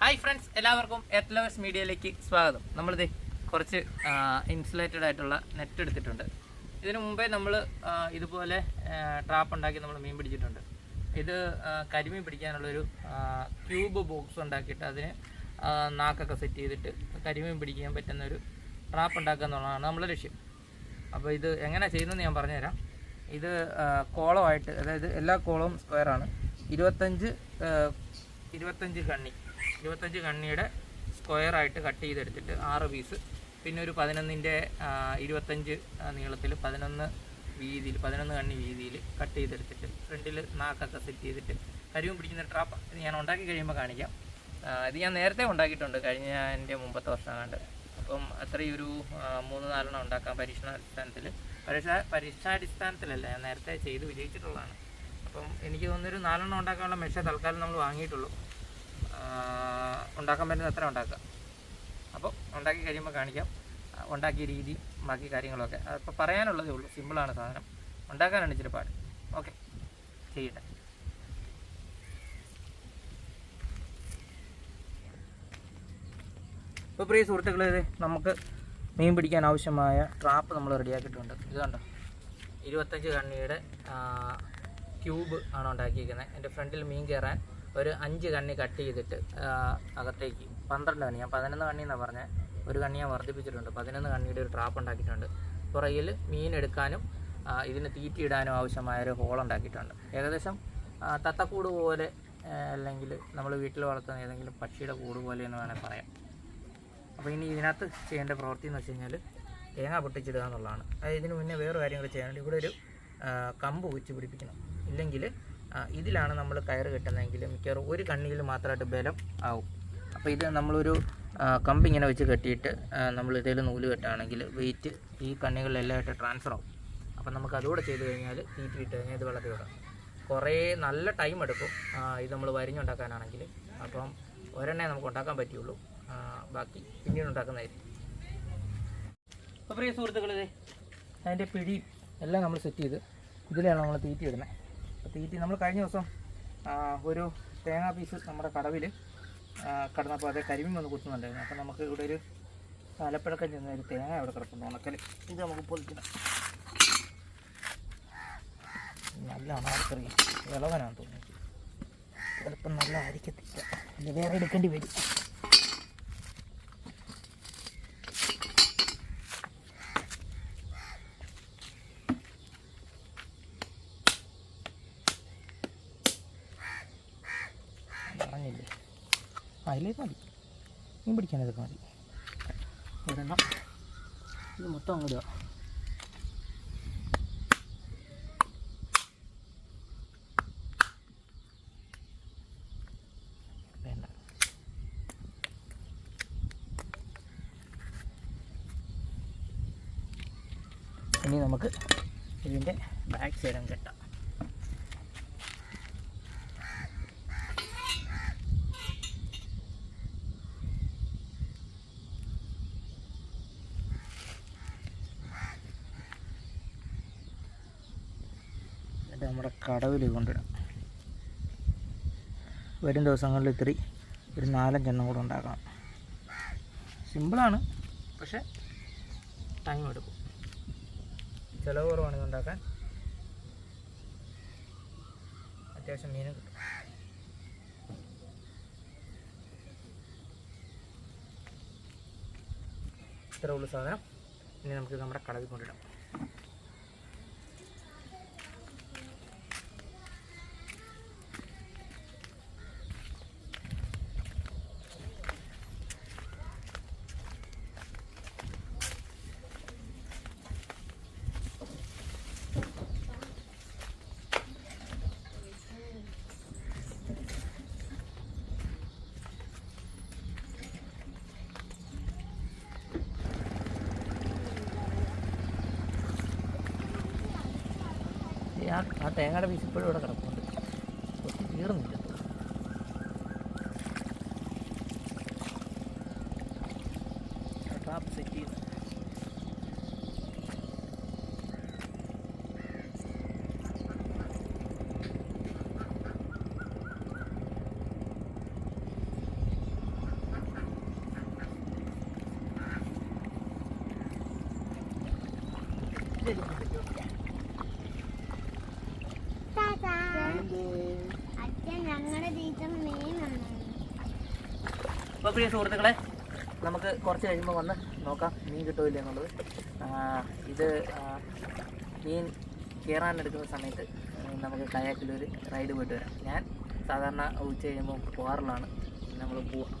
Hi friends എല്ലാവർക്കും എത്ലവേഴ്സ് മീഡിയയിലേക്ക് സ്വാഗതം. നമ്മളിത് കുറച്ച് ഇൻസുലേറ്റഡ് ആയിട്ടുള്ള നെറ്റ് എടുത്തിട്ടുണ്ട്. ഇതിനു മുമ്പേ നമ്മൾ ഇതുപോലെ ട്രാപ്പ് ഉണ്ടാക്കി നമ്മൾ മീൻ പിടിച്ചിട്ടുണ്ട്. ഇത് കരിമീൻ പിടിക്കാനുള്ളൊരു ക്യൂബ് ബോക്സ് ഉണ്ടാക്കിയിട്ട് അതിന് നാക്കൊക്കെ സെറ്റ് ചെയ്തിട്ട് കരിമീൻ പിടിക്കാൻ പറ്റുന്ന ഒരു ട്രാപ്പ് ഉണ്ടാക്കുക എന്നുള്ളതാണ് നമ്മുടെ ലക്ഷ്യം. അപ്പോൾ ഇത് എങ്ങനെ ചെയ്യുന്നതെന്ന് ഞാൻ പറഞ്ഞുതരാം. ഇത് കോളമായിട്ട് അതായത് എല്ലാ കോളവും സ്ക്വയറാണ് ഇരുപത്തഞ്ച് ഇരുപത്തഞ്ച് കണ്ണി. ഇരുപത്തഞ്ച് കണ്ണിയുടെ സ്ക്വയറായിട്ട് കട്ട് ചെയ്തെടുത്തിട്ട് ആറ് പീസ് പിന്നെ ഒരു പതിനൊന്നിന്റെ ഇരുപത്തഞ്ച് നീളത്തിൽ പതിനൊന്ന് വീതിയിൽ പതിനൊന്ന് കണ്ണി വീതിയിൽ കട്ട് ചെയ്തെടുത്തിട്ട് ഫ്രണ്ടിൽ നാക്കൊക്കെ സെറ്റ് ചെയ്തിട്ട് കരിവും പിടിക്കുന്ന ട്രാപ്പ് ഇത് ഞാൻ ഉണ്ടാക്കി കഴിയുമ്പോൾ കാണിക്കാം. ഇത് ഞാൻ നേരത്തെ ഉണ്ടാക്കിയിട്ടുണ്ട് കഴിഞ്ഞ എന്റെ മുമ്പത്തെ വർഷമാണ്ട് അപ്പം അത്രയും ഒരു മൂന്ന് നാലെണ്ണം ഉണ്ടാക്കാൻ പരീക്ഷണാടിസ്ഥാനത്തിൽ പരീക്ഷ പരീക്ഷാടിസ്ഥാനത്തിലല്ല ഞാൻ നേരത്തെ ചെയ്ത് വിജയിച്ചിട്ടുള്ളതാണ്. അപ്പം എനിക്ക് തോന്നുന്നൊരു നാലെണ്ണം ഉണ്ടാക്കാനുള്ള മെഷ തൽക്കാലം നമ്മൾ വാങ്ങിയിട്ടുള്ളൂ. ഉണ്ടാക്കാൻ പറ്റുന്ന അത്ര ഉണ്ടാക്കുക. അപ്പോൾ ഉണ്ടാക്കി കഴിയുമ്പോൾ കാണിക്കാം. ഉണ്ടാക്കിയ രീതി ബാക്കി കാര്യങ്ങളൊക്കെ. അപ്പോൾ പറയാനുള്ളതേ ഉള്ളൂ. സിമ്പിളാണ് സാധനം. ഉണ്ടാക്കാനാണ് ഇച്ചിരി പാട്. ഓക്കെ ചെയ്യട്ടെ. ഇപ്പോൾ പ്രിയ സുഹൃത്തുക്കളെ നമുക്ക് മീൻ പിടിക്കാൻ ആവശ്യമായ ട്രാപ്പ് നമ്മൾ റെഡിയാക്കിയിട്ടുണ്ട് ഇത് കണ്ടോ? ഇരുപത്തഞ്ച് കണ്ണിയുടെ ക്യൂബ് ആണ് ഉണ്ടാക്കിയിരിക്കുന്നത്. എന്റെ ഫ്രണ്ടിൽ മീൻ കയറാൻ ഒരു അഞ്ച് കണ്ണി കട്ട് ചെയ്തിട്ട് അകത്തേക്ക് പന്ത്രണ്ട് കണ്ണി. ഞാൻ പതിനൊന്ന് കണ്ണി എന്നാണ് പറഞ്ഞത് ഒരു കണ്ണി ഞാൻ വർദ്ധിപ്പിച്ചിട്ടുണ്ട്. പതിനൊന്ന് കണ്ണിയുടെ ഒരു ട്രാപ്പ് ഉണ്ടാക്കിയിട്ടുണ്ട്. പുറകിൽ മീൻ എടുക്കാനും ഇതിന് തീറ്റിയിടാനും ആവശ്യമായ ഒരു ഹോൾ ഉണ്ടാക്കിയിട്ടുണ്ട്. ഏകദേശം തത്തക്കൂട് പോലെ അല്ലെങ്കിൽ നമ്മൾ വീട്ടിൽ വളർത്തുന്ന ഏതെങ്കിലും പക്ഷിയുടെ കൂട് പോലെ എന്ന് വേണേൽ പറയാം. അപ്പോൾ ഇനി ഇതിനകത്ത് ചെയ്യേണ്ട പ്രവൃത്തി എന്ന് വെച്ച് കഴിഞ്ഞാൽ തേങ്ങ പൊട്ടിച്ചിടുക എന്നുള്ളതാണ്. അതായത് ഇതിന് മുന്നേ വേറെ കാര്യങ്ങൾ ചെയ്യാനുണ്ട്. ഇവിടെ ഒരു കമ്പ് വെച്ച് പിടിപ്പിക്കണം. ഇല്ലെങ്കിൽ ഇതിലാണ് നമ്മൾ കയറ് കെട്ടുന്നതെങ്കിൽ മിക്കവാറും ഒരു കണ്ണിയിൽ മാത്രമായിട്ട് ബലം ആവും. അപ്പോൾ ഇത് നമ്മളൊരു കമ്പ് ഇങ്ങനെ വെച്ച് കെട്ടിയിട്ട് നമ്മൾ ഇതിൽ നൂൽ കെട്ടുകയാണെങ്കിൽ വെയിറ്റ് ഈ കണ്ണികളിലെല്ലാമായിട്ട് ട്രാൻസ്ഫർ ആവും. അപ്പം നമുക്ക് അതുകൂടെ ചെയ്ത് കഴിഞ്ഞാൽ തീറ്റി ഇട്ട് കഴിഞ്ഞാൽ ഇത് വെള്ളത്തിൽ വിടാം കുറേ നല്ല ടൈം എടുക്കും ഇത് നമ്മൾ വരിഞ്ഞുണ്ടാക്കാനാണെങ്കിൽ. അപ്പം ഒരെണ്ണേ നമുക്ക് ഉണ്ടാക്കാൻ പറ്റുള്ളൂ. ബാക്കി പിന്നീട് ഉണ്ടാക്കുന്നതായിരിക്കും. അപ്പോൾ പ്രിയ സുഹൃത്തുക്കളിത് അതിന്റെ പിടി എല്ലാം നമ്മൾ സെറ്റ് ചെയ്ത് ഇതിലാണ് നമ്മൾ തീറ്റി ഇടുന്നത്. അപ്പോൾ തീറ്റി നമ്മൾ കഴിഞ്ഞ ദിവസം ഒരു തേങ്ങാ പീസ് നമ്മുടെ കടവിൽ കടന്നപ്പോൾ അതേ കരിമീൻ വന്ന് കുത്തുന്നുണ്ടായിരുന്നു. അപ്പോൾ നമുക്ക് ഇവിടെ ഒരു ആലപ്പഴക്കം ചെന്ന ഒരു തേങ്ങ അവിടെ കിടക്കുന്നു ഉണക്കൽ ഇത് നമുക്ക് പൊതിക്കണം നല്ല ആർക്കറിയാം ഇളവനാണെന്ന് തോന്നുന്നു. ചിലപ്പം നല്ല അരിക്കത്തില്ല. ഇത് വേറെ എടുക്കേണ്ടി വരും. ആ അതിലേക്ക് മതി. മീൻ പിടിക്കാൻ ഇതൊക്കെ മതി. ഒരെണ്ണം. ഇത് മൊത്തം അങ്ങോട്ട് ഇനി നമുക്ക് ഇതിന്റെ ബാക്ക് സൈഡും കെട്ടാം. എന്നിട്ട് നമ്മുടെ കടവിൽ കൊണ്ടിടാം വരും ദിവസങ്ങളിൽ ഇത്തിരി ഒരു നാലഞ്ചെണ്ണം കൂടെ ഉണ്ടാക്കണം. സിമ്പിളാണ് പക്ഷേ ടൈം എടുക്കും. ചിലവ് കുറവാണ് ഇതുണ്ടാക്കാൻ അത്യാവശ്യം മീനും കിട്ടും. ഇത്ര ഉള്ളു സാധനം. ഇനി നമുക്ക് നമ്മുടെ കടവിൽ കൊണ്ടിടാം ആ ആ തേങ്ങയുടെ പീസ് ഇപ്പോഴും ഇവിടെ കിടപ്പുണ്ട്. ഒത്തി തീർന്നില്ല. ട്രാപ്പ് സെറ്റ് ചെയ്യുന്നു Thank you. അപ്പോൾ പ്രിയ സുഹൃത്തുക്കളെ നമുക്ക് കുറച്ച് കഴിയുമ്പോൾ വന്ന് നോക്കാം മീൻ കിട്ടുമില്ല എന്നുള്ളത്. ഇത് മീൻ കയറാനെടുക്കുന്ന സമയത്ത് നമുക്ക് നമുക്ക് കയാക്കിലൊരു റൈഡ് പോയിട്ട് വരാം. ഞാൻ സാധാരണ ഉച്ച കഴിയുമ്പോൾ പോകാറുള്ളതാണ്. നമ്മൾ പോവാം.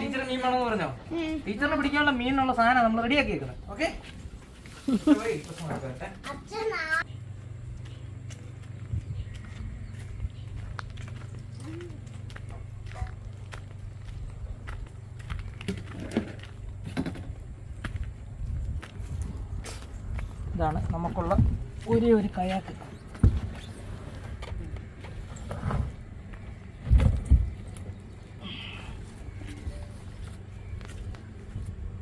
ടീച്ചർ മീൻ വേണമെന്ന് പറഞ്ഞോ. ടീച്ചറിനെ പിടിക്കാനുള്ള മീനുള്ള സാധനം നമ്മൾ റെഡിയാക്കി വെക്കുന്നത് ഓക്കെ? ഇതാണ് നമുക്കുള്ള ഒരേ ഒരു കയാക്ക്.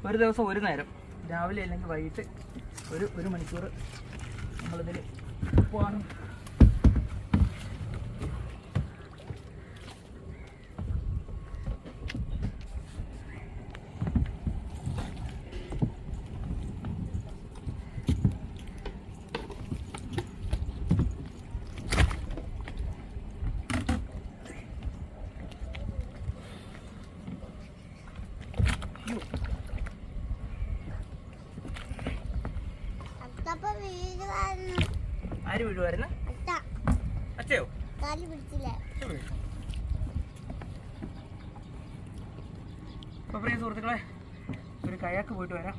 ഒരു ദിവസം ഒരു നേരം. രാവിലെ അല്ലെങ്കിൽ വൈകിട്ട് ഒരു ഒരു മണിക്കൂർ നമ്മളിതിൽ പോകണം അത്തപ്പ വീഴുവായിരുന്നു ആര് വീഴുവായിരുന്നു അച്ഛയോ? അച്ചയോ കാലി പിടിച്ചില്ലേ. അപ്പോൾ പ്രിയ സുഹൃത്തുക്കളെ ഒരു കയാക്ക് പോയിട്ട് വരാം.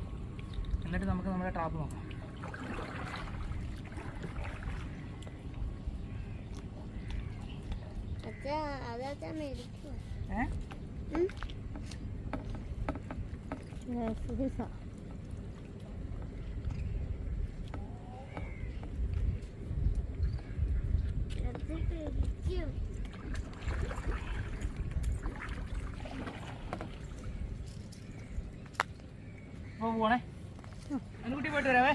എന്നിട്ട് നമുക്ക് നമ്മുടെ ട്രാപ്പ് നോക്കാം. ഏ? അപ്പോൾ പോണേ. അനുകുട്ടി പോയിട്ട് വരാവേ.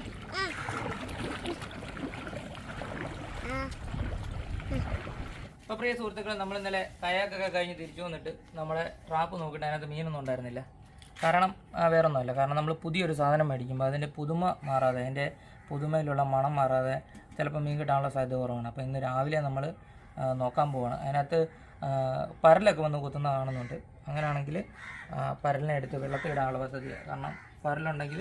അപ്പോൾ പ്രിയ സുഹൃത്തുക്കളെ നമ്മൾ ഇന്നലെ കയാക്കൊക്കെ കഴിഞ്ഞ് തിരിച്ചു വന്നിട്ട് നമ്മളെ ട്രാപ്പ് നോക്കിയിട്ട് അതിനകത്ത് മീനൊന്നും ഉണ്ടായിരുന്നില്ല. കാരണം ആ, വേറൊന്നുമല്ല. കാരണം നമ്മൾ പുതിയൊരു സാധനം മേടിക്കുമ്പോൾ അതിന്റെ പുതുമ മാറാതെ അതിന്റെ പുതുമയിലുള്ള മണം മാറാതെ ചിലപ്പോൾ മീൻ കിട്ടാനുള്ള സാധ്യത കുറവാണ്. അപ്പോൾ ഇന്ന് രാവിലെ നമ്മൾ നോക്കാൻ പോവാണ്. അതിനകത്ത് പരലൊക്കെ വന്ന് കുത്തുന്ന കാണുന്നുണ്ട് അങ്ങനെയാണെങ്കിൽ പരലിനെ എടുത്ത് വെള്ളത്തിൽ ഇടാനുള്ള പദ്ധതി കാരണം പരലുണ്ടെങ്കിൽ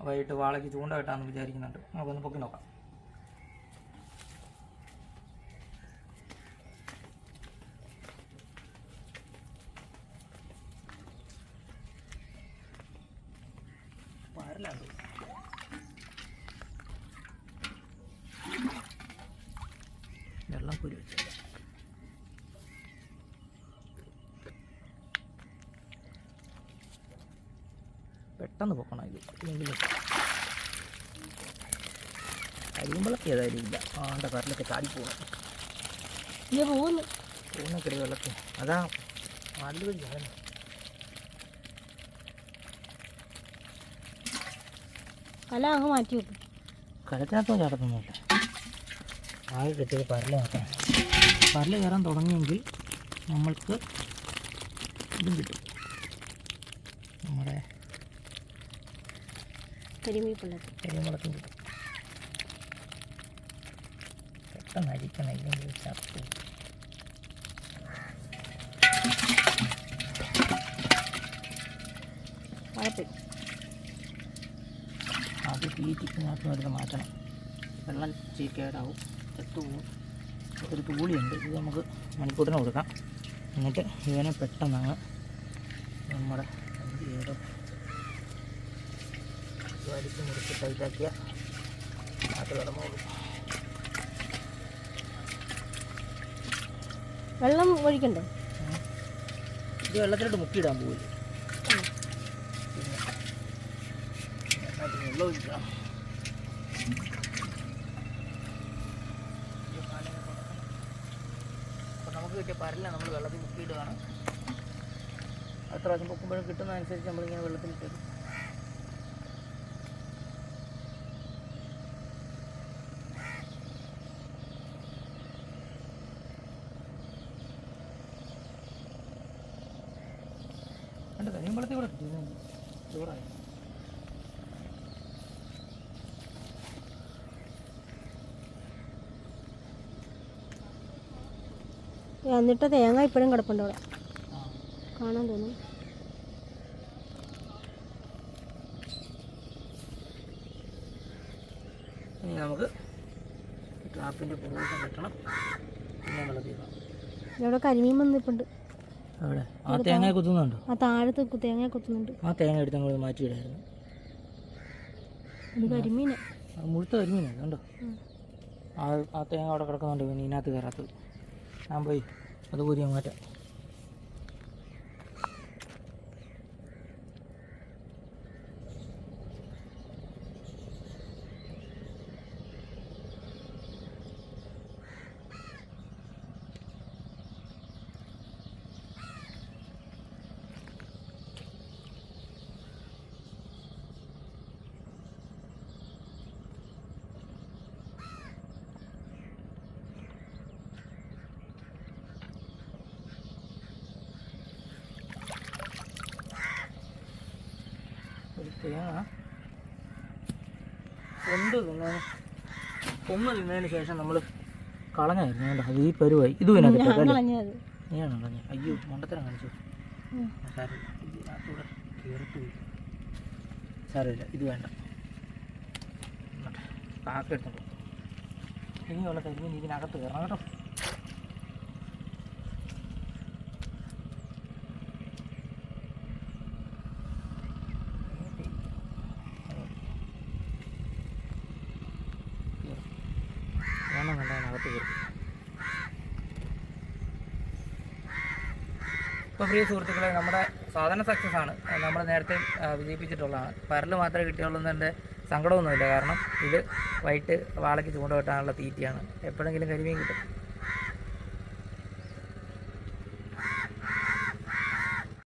വൈകിട്ട് വാളയ്ക്ക് ചൂണ്ട കിട്ടാമെന്ന് വിചാരിക്കുന്നുണ്ട്. നമുക്കൊന്ന് പൊക്കി നോക്കാം. പരലുണ്ട് പെട്ടെന്ന് പൊക്കണം ഇത്? ഇല്ലെങ്കിൽ കരിയുമ്പോഴൊക്കെ ഏതായാലും ഇല്ല. ആണ്ട കരലൊക്കെ ചാടി പോകണം ഇത് പോകുന്നു പോകുന്ന കിടി വെള്ളത്തിൽ അതാ നല്ലൊരു ജാലം. കല അങ്ങ് മാറ്റി വെക്കും. കലത്തിനകത്തോ ചാടത്തൊന്നുമില്ല. ആകെ കിട്ടിയത് പരൽ മാത്രമാണ് പരൽ കയറാൻ തുടങ്ങിയെങ്കിൽ നമ്മൾക്ക് ഇതും കിട്ടും നമ്മുടെ കരിമീൻ കരിമുളകും കിട്ടും. പെട്ടെന്ന് അരിക്കണം ഇല്ലെങ്കിൽ ചപ്പ് അത് തീറ്റിക്കുന്നതിനകത്ത് വരുന്ന മാറ്റണം. വെള്ളം ചീക്കേടാവും ചത്തുപോകും ഒരു തൂളിയുണ്ട്. ഇത് നമുക്ക് മണിക്കൂട്ടിന് കൊടുക്കാം. എന്നിട്ട് ഇവനെ പെട്ടെന്നാണ് നമ്മുടെ ചെയ്ത് വലിച്ച് മുറിച്ച് ടൈറ്റാക്കിയ അത് കിടന്നോളും. വെള്ളം ഒഴിക്കണ്ടേ? ഇത് വെള്ളത്തിലോട്ട് മുക്കിയിടാൻ പോവില്ല വെള്ളം ഒഴിക്കാം. അപ്പോൾ നമുക്ക് കിട്ടിയ പരല നമ്മൾ വെള്ളത്തിൽ മുക്കിയിടുകയാണ് അത്ര പ്രാവശ്യം പൊക്കുമ്പോഴും കിട്ടുന്നതനുസരിച്ച് നമ്മളിങ്ങനെ വെള്ളത്തിൽ ഇട്ടേക്കും ചോറായി എന്നിട്ട് തേങ്ങ ഇപ്പോഴും കിടപ്പുണ്ട് അവിടെ കാണാൻ തോന്നും. ഇനി നമുക്ക് ട്രാപ്പിന്റെ പുറകോട്ട് കെട്ടണം. പിന്നെ വെള്ളത്തിക്കണം ഇവിടെ കരിമീൻ വന്നിപ്പുണ്ട് അവിടെ. ആ തേങ്ങ കുത്തുന്നുണ്ടോ? ആ താഴത്ത് തേങ്ങ കുത്തുന്നുണ്ട്. ആ തേങ്ങ എടുത്ത് അങ്ങോട്ട് മാറ്റിയിടായിരുന്നു. ഇത് കരിമീന് അത് മുഴുത്ത കരിമീനാണ് കണ്ടോ? ആ ആ തേങ്ങ അവിടെ കിടക്കുന്നുണ്ട് പിന്നെ ഇതിനകത്ത് കയറാത്തത്. ഞാൻ പോയി അത് കൂരി മാറ്റാം. ഒരു കൊണ്ട് തിന്നതിന് കൊമ്പ് തിന്നതിന് ശേഷം നമ്മൾ കളഞ്ഞായിരുന്നു കേട്ടോ അത് ഈ പരുവായി. ഇത് ഇതിനകത്ത് കളഞ്ഞ അയ്യോ മണ്ടത്തരം കാണിച്ചു. ഉം. സാരമില്ല. ഇതിനകത്തൂടെ കയറിട്ട് പോയി ഇത് വേണ്ട. ഇങ്ങോട്ട്. കാക്ക എടുത്തോണ്ട് പോ. ഇനിയുള്ള കരിമീൻ ഇതിനകത്ത് കയറണം കേട്ടോ. വേണം കണ്ട അകത്ത് കയറി. ഇപ്പോൾ പ്രിയ സുഹൃത്തുക്കളെ നമ്മുടെ സാധന സക്സസ് ആണ്. നമ്മൾ നേരത്തെ വിജയിപ്പിച്ചിട്ടുള്ളതാണ്. പരൽ മാത്രമേ കിട്ടിയുള്ളൂ എന്നെ സങ്കടമൊന്നുമില്ല. കാരണം ഇത് വൈകിട്ട് വാളയ്ക്ക് ചൂണ്ട വെട്ടാനുള്ള തീറ്റയാണ്. എപ്പോഴെങ്കിലും കരിമീൻ കിട്ടും.